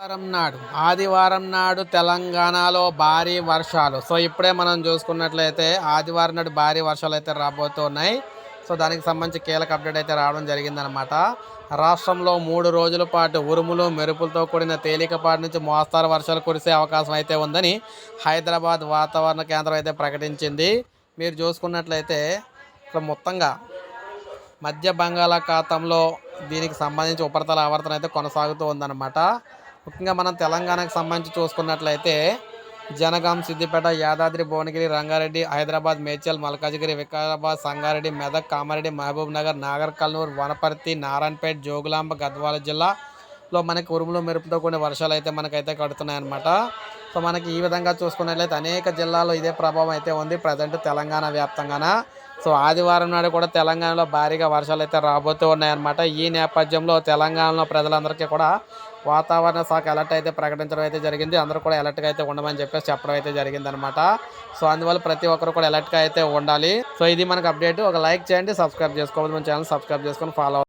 ఆదివారం నాడు ఆదివారం నాడు తెలంగాణలో భారీ వర్షాలు. సో ఇప్పుడే మనం చూసుకున్నట్లయితే ఆదివారం నాడు భారీ వర్షాలు అయితే రాబోతున్నాయి. సో దానికి సంబంధించి కీలక అప్డేట్ అయితే రావడం జరిగిందనమాట రాష్ట్రంలో మూడు రోజుల పాటు ఉరుములు మెరుపులతో కూడిన తేలికపాటి నుంచి మోస్తారు వర్షాలు కురిసే అవకాశం అయితే ఉందని హైదరాబాద్ వాతావరణ కేంద్రం అయితే ప్రకటించింది. మీరు చూసుకున్నట్లయితే ఇక్కడ మొత్తంగా మధ్య బంగాళాఖాతంలో దీనికి సంబంధించి ఉపరితల ఆవర్తనం అయితే కొనసాగుతూ ఉందన్నమాట. ముఖ్యంగా మనం తెలంగాణకు సంబంధించి చూసుకున్నట్లయితే జనగాం సిద్దిపేట యాదాద్రి భువనగిరి రంగారెడ్డి హైదరాబాద్ మేడ్చల్ మల్కాజిగిరి వికారాబాద్ సంగారెడ్డి మెదక్ కామారెడ్డి మహబూబ్ నగర్ నాగర్ కర్నూలు వనపర్తి నారాయణపేట జోగులాంబ గద్వాల జిల్లాలో మనకి ఉరుములు మెరుపుతో కూడిన వర్షాలు అయితే మనకైతే కడుతున్నాయన్నమాట సో మనకి ఈ విధంగా చూసుకున్నట్లయితే అనేక జిల్లాల్లో ఇదే ప్రభావం అయితే ఉంది ప్రజెంట్ తెలంగాణ వ్యాప్తంగాన. సో ఆదివారం నాడు కూడా తెలంగాణలో భారీగా వర్షాలు అయితే రాబోతూ ఉన్నాయన్నమాట. ఈ నేపథ్యంలో తెలంగాణలో ప్రజలందరికీ కూడా వాతావరణ శాఖ అలర్ట్ అయితే ప్రకటించడం అయితే జరిగింది. అందరూ కూడా అలర్ట్గా అయితే ఉండమని చెప్పేసి చెప్పడం అయితే జరిగింది అనమాట సో అందువల్ల ప్రతి ఒక్కరు కూడా అలర్ట్గా అయితే ఉండాలి. సో ఇది మనకు అప్డేట్ ఒక లైక్ చేయండి సబ్స్క్రైబ్ చేసుకోవాలి మన ఛానల్ సబ్స్క్రైబ్ చేసుకొని ఫాలో